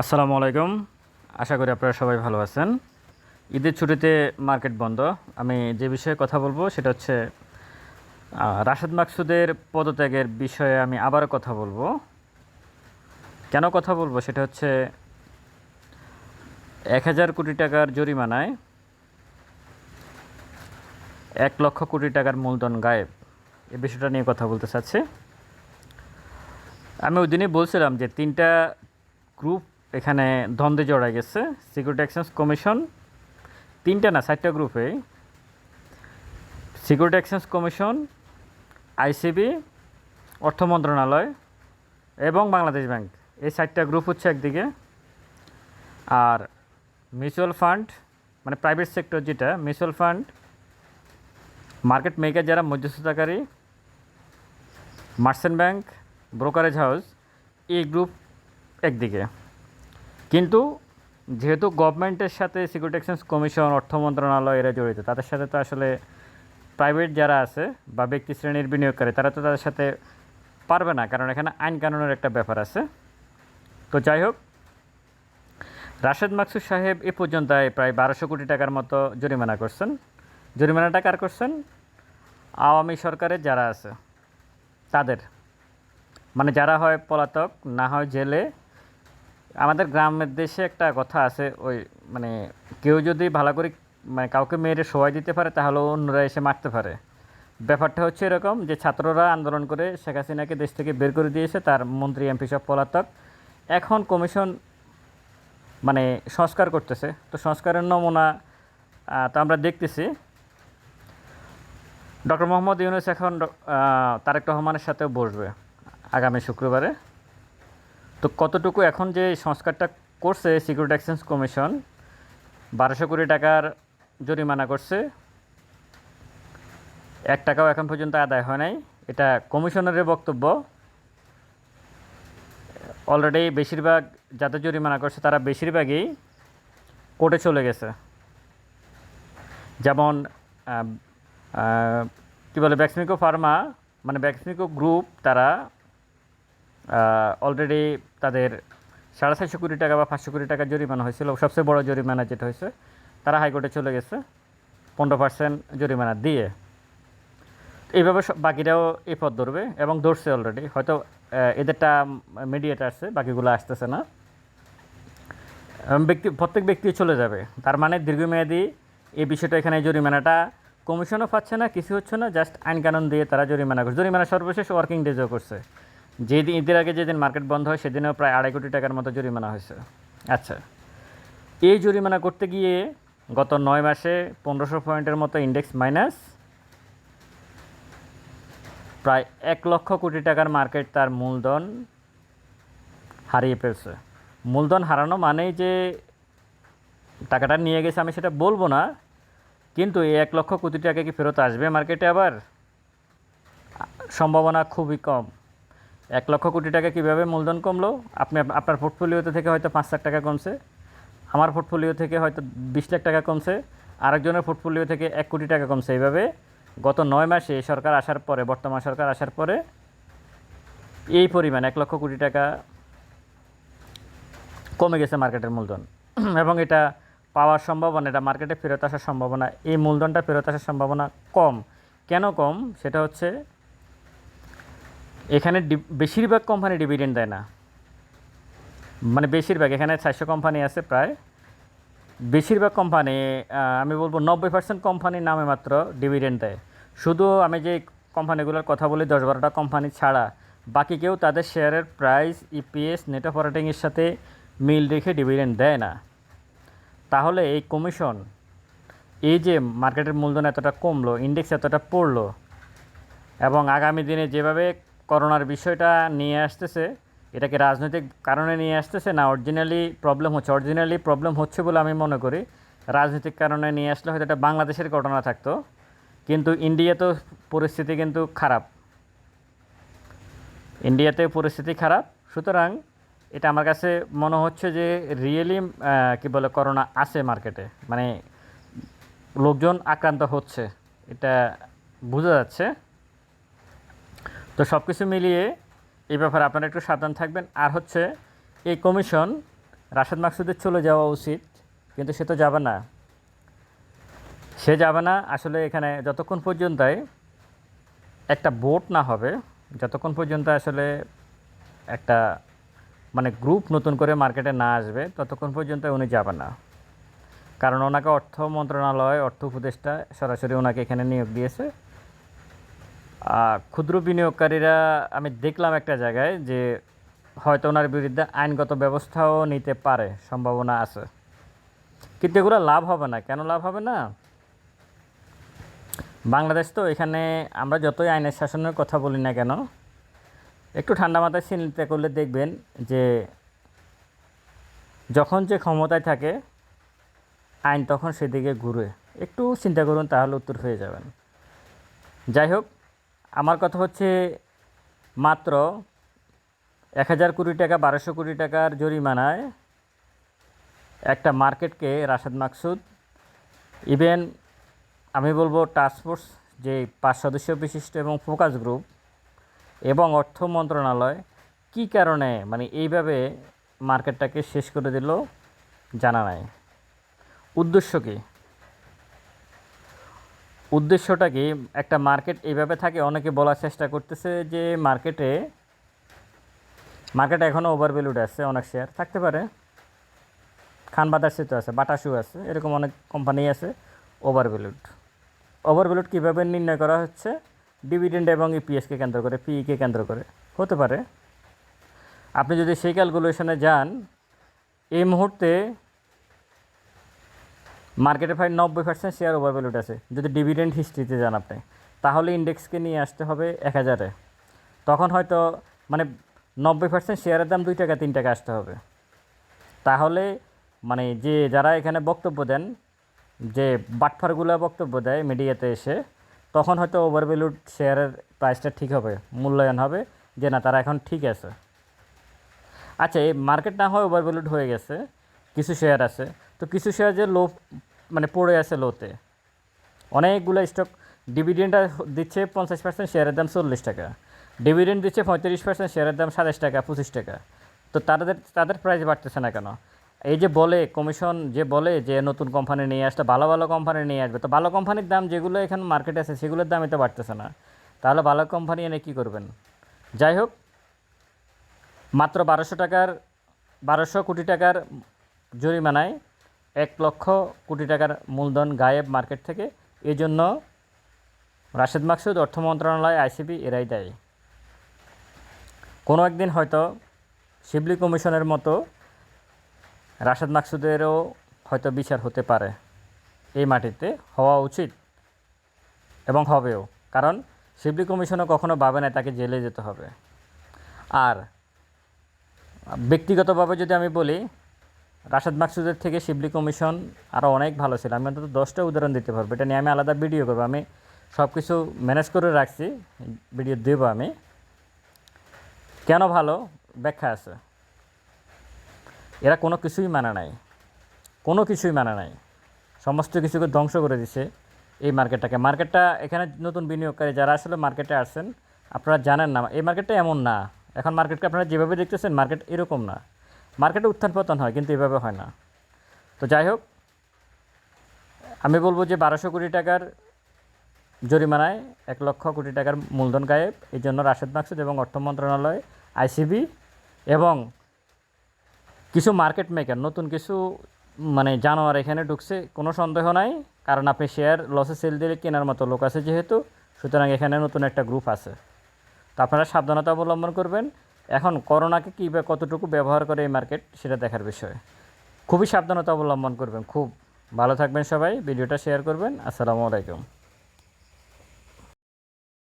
আসসালামু আলাইকুম। আশা করি আপনারা সবাই ভালো আছেন। ঈদের ছুটিতে মার্কেট বন্ধ। আমি যে বিষয়ে কথা বলব সেটা হচ্ছে রাশেদ মাকসুদের পদত্যাগের বিষয়ে আমি আবারও কথা বলব। কেন কথা বলব? সেটা হচ্ছে, এক হাজার কোটি টাকার জরিমানায় এক লক্ষ কোটি টাকার মূলধন গায়েব। এই বিষয়টা নিয়ে কথা বলতে চাচ্ছি। আমি ওই দিনই বলছিলাম যে তিনটা গ্রুপ এখানে দ্বন্দ্বে জড়ায় গেছে। সিকিউরিটি এক্সচেঞ্জ কমিশন তিনটা না, চারটা গ্রুপে সিকিউরিটি এক্সচেঞ্জ কমিশন আইসিবি অর্থ মন্ত্রণালয় এবং বাংলাদেশ ব্যাংক। এই চারটা গ্রুপ হচ্ছে একদিকে। আর মিউচুয়াল ফান্ড মানে প্রাইভেট সেক্টর যেটা মিউচুয়াল ফান্ড মার্কেট মেকার যারা, মধ্যস্থতাকারী মার্চেন্ট ব্যাংক ব্রোকারেজ হাউস এই গ্রুপ একদিকে। কিন্তু যেহেতু গভর্নমেন্টের সাথে সিকিউরিটি এক্সচেঞ্জ কমিশন অর্থ মন্ত্রণালয় এরা জড়িত, তাদের সাথে তো আসলে প্রাইভেট যারা আছে বা ব্যক্তি শ্রেণির বিনিয়োগকারী, তারা তো তাদের সাথে পারবে না, কারণ এখানে আইন কানুনের একটা ব্যাপার আছে। তো যাই হোক, রাশেদ মাকসুদ সাহেব এ পর্যন্ত প্রায় বারোশো কোটি টাকার মতো জরিমানা করছেন। জরিমানাটা কার করছেন? আওয়ামী সরকারের যারা আছে, তাদের। মানে যারা হয় পলাতক, না হয় জেলে আমাদের গ্রামের দেশে একটা কথা আছে, ওই মানে কেউ যদি ভালো করে মানে কাউকে মেয়েরে সবাই দিতে পারে, তাহলে অন্যরা এসে মারতে পারে। ব্যাপারটা হচ্ছে এরকম যে ছাত্ররা আন্দোলন করে শেখ হাসিনাকে দেশ থেকে বের করে দিয়েছে, তার মন্ত্রী, এমপি সব পলাতক। এখন কমিশন মানে সংস্কার করতেছে, তো সংস্কারের নমুনা তো আমরা দেখতেছি। ডক্টর মোহাম্মদ ইউনুস এখন তারেক রহমানের সাথেও বসবে আগামী শুক্রবারে। তো কতটুকু এখন যে সংস্কারটা করছে সিকিউরিটি এক্সচেঞ্জ কমিশন বারোশো কোটি টাকার জরিমানা করছে। এক টাকাও এখন পর্যন্ত আদায় হয় নাই। এটা কমিশনারের বক্তব্য। অলরেডি বেশিরভাগ যাদের জরিমানা করছে তারা বেশিরভাগই কোর্টে চলে গেছে। যেমন কী বলে ব্যাক্সমিকো ফার্মা মানে ব্যাক্সমিকো গ্রুপ তারা অলরেডি তাদের সাড়ে চারশো কোটি টাকা বা পাঁচশো কোটি টাকা জরিমানা হয়েছিল। সবচেয়ে বড় জরিমানা যেটা হয়েছে, তারা হাইকোর্টে চলে গেছে, পনেরো পার্সেন্ট জরিমানা দিয়ে। এইভাবে বাকিরাও এই পথ ধরবে এবং ধরছে অলরেডি হয়তো এদেরটা মিডিয়েট আসছে বাকিগুলো আসতেছে না। ব্যক্তি প্রত্যেক ব্যক্তি চলে যাবে। তার মানে দীর্ঘমেয়াদী এই বিষয়টা এখানে জরিমানাটা কমিশনও পাচ্ছে না, কিছু হচ্ছে না জাস্ট আইন কানুন দিয়ে তারা জরিমানা করছে। জরিমানা সর্বশেষ ওয়ার্কিং ডেজও করছে। যেদিন, ঈদের আগে যেদিন মার্কেট বন্ধ হয়, সেদিনেও প্রায় আড়াই কোটি টাকার মতো জরিমানা হয়েছে। আচ্ছা এই জরিমানা করতে গিয়ে গত নয় মাসে পনেরোশো পয়েন্টের মতো ইন্ডেক্স মাইনাস প্রায় এক লক্ষ কোটি টাকার মার্কেট তার মূলধন হারিয়ে ফেলছে। মূলধন হারানো মানেই যে টাকাটা নিয়ে গেছে আমি সেটা বলব না, কিন্তু এই এক লক্ষ কোটি টাকা কি ফেরত আসবে মার্কেটে আবার? সম্ভাবনা খুবই কম। এক লক্ষ কোটি টাকা কীভাবে মূলধন কমলো? আপনি আপনার পোর্টফোলিওতে থেকে হয়তো পাঁচ লাখ টাকা কমছে। আমার পোর্টফোলিও থেকে হয়তো বিশ লাখ টাকা কমছে। আরেকজনের পোর্টফোলিও থেকে এক কোটি টাকা কমছে। এইভাবে গত নয় মাসে সরকার আসার পরে, বর্তমান সরকার আসার পরে এই পরিমাণ এক লক্ষ কোটি টাকা কমে গেছে মার্কেটের মূলধন। এবং এটা পাওয়ার সম্ভাবনা, এটা মার্কেটে ফেরত আসার সম্ভাবনা, এই মূলধনটা ফেরত আসার সম্ভাবনা কম। কেন কম? সেটা হচ্ছে এখানে বেশিরভাগ কোম্পানি ডিভিডেন্ড দেয় না। মানে বেশিরভাগ, এখানে চারশো কোম্পানি আছে প্রায়। বেশিরভাগ কোম্পানি আমি বলব নব্বই পার্সেন্ট কোম্পানির নামে মাত্র ডিভিডেন্ড দেয়। শুধু আমি যে কোম্পানিগুলোর কথা বলি, দশ বারোটা কোম্পানি ছাড়া, বাকি কেউ তাদের শেয়ারের প্রাইস ইপিএস নেট অপারেটিংয়ের সাথে মিল রেখে ডিভিডেন্ড দেয় না। তাহলে এই কমিশন এই যে মার্কেটের মূলধন এতটা কমলো ইন্ডেক্স এতটা পড়ল, এবং আগামী দিনে যেভাবে করোনার বিষয়টা নিয়ে আসতেছে, এটাকে রাজনৈতিক কারণে নিয়ে আসতেছে, না অরিজিনালি প্রবলেম হচ্ছে। অরিজিনালি প্রবলেম হচ্ছে বলে আমি মনে করি, রাজনৈতিক কারণে নিয়ে আসলে হয়তো এটা বাংলাদেশের ঘটনা থাকতো, কিন্তু ইন্ডিয়াতেও পরিস্থিতি কিন্তু খারাপ। ইন্ডিয়াতে পরিস্থিতি খারাপ, সুতরাং এটা আমার কাছে মনে হচ্ছে যে রিয়েলি কি বলে, করোনা আছে মার্কেটে মানে লোকজন আক্রান্ত হচ্ছে, এটা বোঝা যাচ্ছে। তো সব কিছু মিলিয়ে এই ব্যাপারে আপনারা একটু সাবধান থাকবেন। আর হচ্ছে, এই কমিশন রাশেদ মাকসুদের চলে যাওয়া উচিত, কিন্তু সে তো যাবে না। সে যাবে না, আসলে এখানে যতক্ষণ পর্যন্ত একটা বোট না হবে, যতক্ষণ পর্যন্ত আসলে একটা মানে গ্রুপ নতুন করে মার্কেটে না আসবে, ততক্ষণ পর্যন্ত উনি যাবে না। কারণ ওনাকে অর্থ মন্ত্রণালয়, অর্থ উপদেষ্টা সরাসরি ওনাকে এখানে নিয়োগ দিয়েছে। ক্ষুদ্র বিনিয়োগকারীরা, আমি দেখলাম একটা জায়গায় যে হয়তো ওনার বিরুদ্ধে আইনগত ব্যবস্থাও নিতে পারে, সম্ভাবনা আছে। কিন্তু এগুলো লাভ হবে না। কেন লাভ হবে না? বাংলাদেশ তো এখানে আমরা যতই আইনের শাসনের কথা বলি না কেন, একটু ঠান্ডা মাথায় চিন্তা করলে দেখবেন যে যখন যে ক্ষমতায় থাকে, আইন তখন সেদিকে ঘুরে। একটু চিন্তা করুন, তাহলে উত্তর হয়ে যাবেন। যাই হোক আমার কথা হচ্ছে মাত্র এক হাজার কোটি টাকা, বারোশো কোটি টাকার জরিমানায় একটা মার্কেটকে রাশেদ মাকসুদ, ইভেন আমি বলব টাস্কফোর্স যে পাঁচ সদস্য বিশিষ্ট এবং ফোকাস গ্রুপ এবং অর্থ মন্ত্রণালয় কী কারণে মানে এইভাবে মার্কেটটাকে শেষ করে দিল জানা নাই। উদ্দেশ্য কী? উদ্দেশ্যটা কি? একটা মার্কেট এইভাবে থাকে, অনেকে বলার চেষ্টা করতেছে যে মার্কেটে মার্কেটে এখনও ওভার ভ্যালুড আছে, অনেক শেয়ার থাকতে পারে। খান বাদার্সি তো আছে বাটাসু আছে, এরকম অনেক কোম্পানি আছে ওভার ভ্যালুড কীভাবে নির্ণয় করা হচ্ছে? ডিভিডেন্ড এবং ইপিএসকে কেন্দ্র করে পিইকে কেন্দ্র করে। হতে পারে। আপনি যদি সেই ক্যালকুলেশনে যান, এই মুহূর্তে মার্কেটে প্রায় নব্বই পার্সেন্ট শেয়ার ওভার ভ্যালুড আছে। যদি ডিভিডেন্ড হিস্ট্রিতে যান আপনি, তাহলে ইন্ডেক্সকে নিয়ে আসতে হবে এক হাজারে। তখন হয়তো মানে নব্বই পার্সেন্ট শেয়ারের দাম দুই টাকা, তিন টাকা আসতে হবে। তাহলে মানে যে যারা এখানে বক্তব্য দেন, যে বাটফারগুলো বক্তব্য দেয় মিডিয়াতে এসে, তখন হয়তো ওভার ভ্যালুড শেয়ারের প্রাইসটা ঠিক হবে, মূল্যায়ন হবে, যে না, তারা এখন ঠিক আছে। আচ্ছা এই মার্কেট না হয় ওভার ভ্যালুড হয়ে গেছে। কিছু শেয়ার আছে। তো কিছু শেয়ার যে লো মানে পড়ে আছে লোতে অনেকগুলো স্টক ডিভিডেন্ড দিচ্ছে পঞ্চাশ পার্সেন্ট শেয়ারের দাম চল্লিশ টাকা। ডিভিডেন্ড দিচ্ছে পঁয়ত্রিশ পার্সেন্ট শেয়ারের দাম সাতাশ টাকা, পঁচিশ টাকা। তো তাদের তাদের প্রাইস বাড়তেছে না কেন? এই যে বলে কমিশন যে বলে যে নতুন কোম্পানি নিয়ে আসতে ভালো ভালো কোম্পানি নিয়ে আসবে, তো ভালো কোম্পানির দাম যেগুলো এখানে মার্কেটে আছে সেগুলোর দামই তো বাড়তেছে না। তাহলে ভালো কোম্পানি এনে কী করবেন? যাই হোক, মাত্র বারোশো টাকার, বারোশো কোটি টাকার জরিমানায় এক লক্ষ কোটি টাকার মূলধন গায়েব মার্কেট থেকে। এই জন্য রাশেদ মাকসুদ অর্থ মন্ত্রণালয় আইসিবি এরাই দেয়। কোনো একদিন হয়তো শিবলি কমিশনের মতো রাশেদ মাকসুদেরও হয়তো বিচার হতে পারে। এই মাটিতে হওয়া উচিত এবং হবেও, কারণ শিবলি কমিশনও কখনো ভাবে না তাকে জেলে যেতে হবে। আর ব্যক্তিগতভাবে যদি আমি বলি রাশেদ মাকসুদের থেকে শিবলি কমিশন আরও অনেক ভালো ছিল। আমি অন্তত দশটা উদাহরণ দিতে পারব। এটা নিয়ে আমি আলাদা ভিডিও করব। আমি সব কিছু ম্যানেজ করে রাখছি। ভিডিও দেবো আমি। কেন ভালো? ব্যাখ্যা আছে। এরা কোনো কিছুই মানে নাই। কোনো কিছুই মানে নাই। সমস্ত কিছুকে ধ্বংস করে দিছে এই মার্কেটটাকে। মার্কেটটা এখানে নতুন বিনিয়োগকারী যারা আসলে মার্কেটে আসছেন, আপনারা জানেন না। এই মার্কেটটা এমন না। এখন মার্কেটকে আপনারা যেভাবে দেখতেছেন, মার্কেট এরকম না। মার্কেটে উত্থান পতন হয়, কিন্তু এভাবে হয় না। তো যাই হোক, আমি বলব যে বারোশো কোটি টাকার জরিমানায় এক লক্ষ কোটি টাকার মূলধন গায়েব। এই জন্য রাশেদ মাকসুদ এবং অর্থ মন্ত্রণালয়, আইসিবি এবং কিছু মার্কেট মেকার, নতুন কিছু মানে জানোয়ার এখানে ঢুকছে, কোনো সন্দেহ নাই। কারণ আপনি শেয়ার লসে সেল দিলে কেনার মতো লোক আছে যেহেতু, সুতরাং এখানে নতুন একটা গ্রুপ আছে। তো আপনারা সাবধানতা অবলম্বন করবেন। এখন করোনাকে কী বা কতটুকু ব্যবহার করে এই মার্কেট সেটা দেখার বিষয়। খুবই সাবধানতা অবলম্বন করবেন। খুব ভালো থাকবেন সবাই। ভিডিওটা শেয়ার করবেন। আসসালামু আলাইকুম।